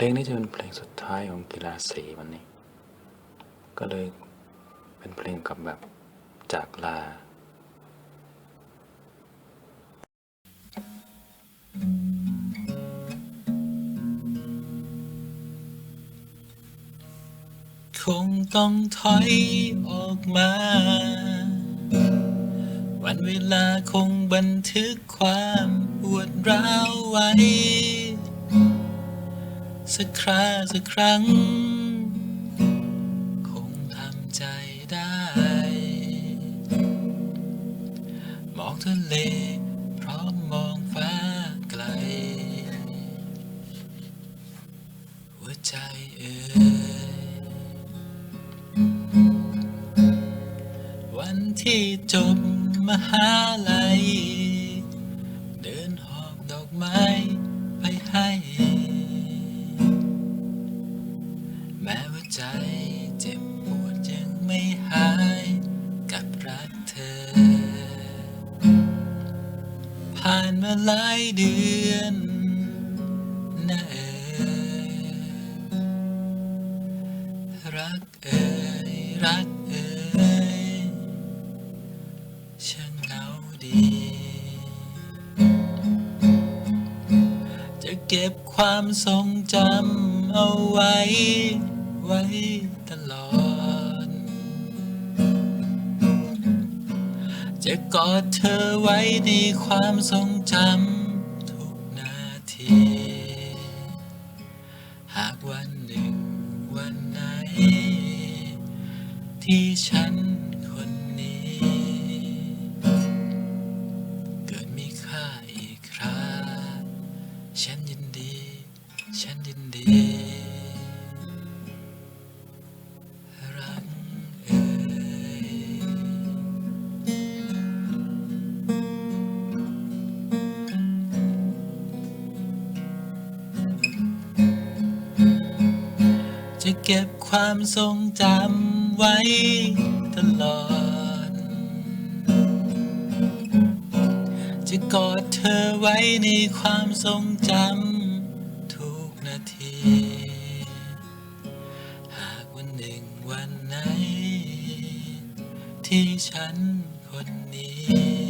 ลงนี้จะเป็นเพลงสุดท้ายของกีฬาสีวันนี้ ก็เลยเป็นเพลงกับแบบจากลา คงต้องถอยออกมา วันเวลาคงบันทึกความปวดร้าวไว้ สักคราสักครั้ง คงทำใจได้มองทะเลพร้อมมองฟ้าไกล หัวใจเอ่ยวันที่จบมหาลัยานมาหลายเดือนนะเออรักเอยรักเอ่ยช่างเหงาดี จะเก็บความทรงจำเอาไว้ ไว้ตลอด จะกอดเธอไว้ในความทรงจำทุกนาที หากวันหนึ่งวันไหน ที่ฉันคนนี้ เกิดมีค่าอีกคราฉันยินดี ฉันยินดี จะเก็บความทรงจำไว้ตลอด จะกอดเธอไว้ในความทรงจำทุกนาที หากวันหนึ่งวันไหน ที่ฉันคนนี้